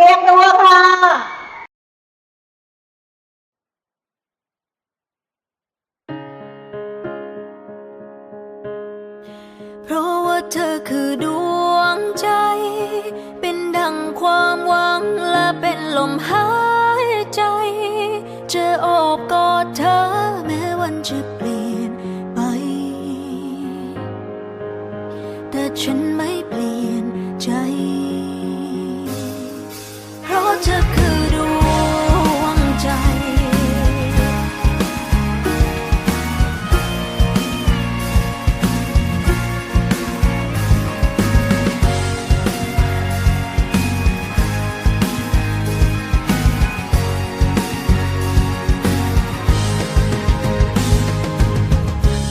รียมตัวค่ะ เพราะว่าเธอคือดวงใจ เป็นดังความหวังและเป็นลมหายใจ จะโอบกอดเธอแม้วันจะเปลี่ยนไป แต่ฉัน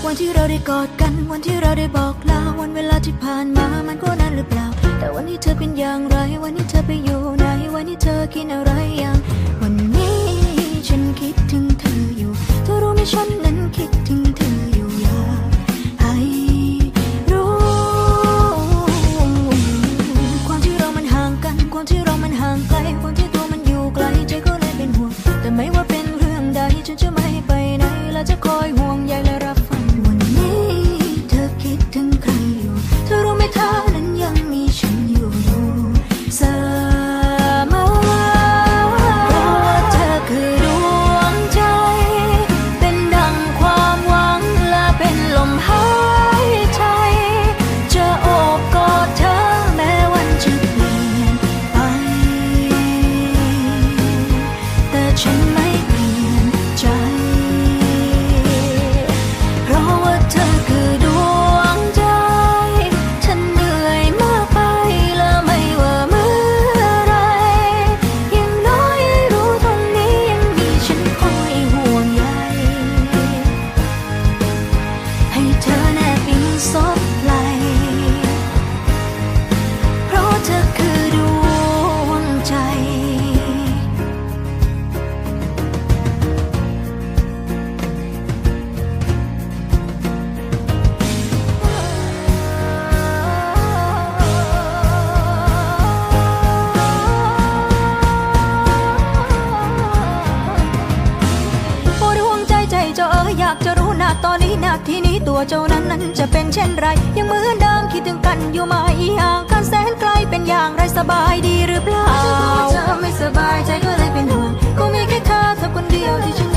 วันที่เราได้กอดกัน วันที่เราได้บอกลาวันเวลาที่ผ่านมามันก็นานหรือเปล่า แต่วันนี้เธอเป็นอย่างไร วันนี้เธอไปอยู่ไหน วันนี้เธอกินอะไรอย่างากจะรู้นักตอนนี้นักที่นี้ตัวเจ้านั้นนั้นจะเป็นเช่นไร ยังเหมือนเดิมคิดถึงกันอยู่ไหมห่างกันแสนไกลเป็นอย่างไรสบายดีหรือเปล่าฉันกลัวเธอไม่สบายใจก็เลยเป็นห่วงก็มีแค่เธอเธอคนเดียวที่ฉัน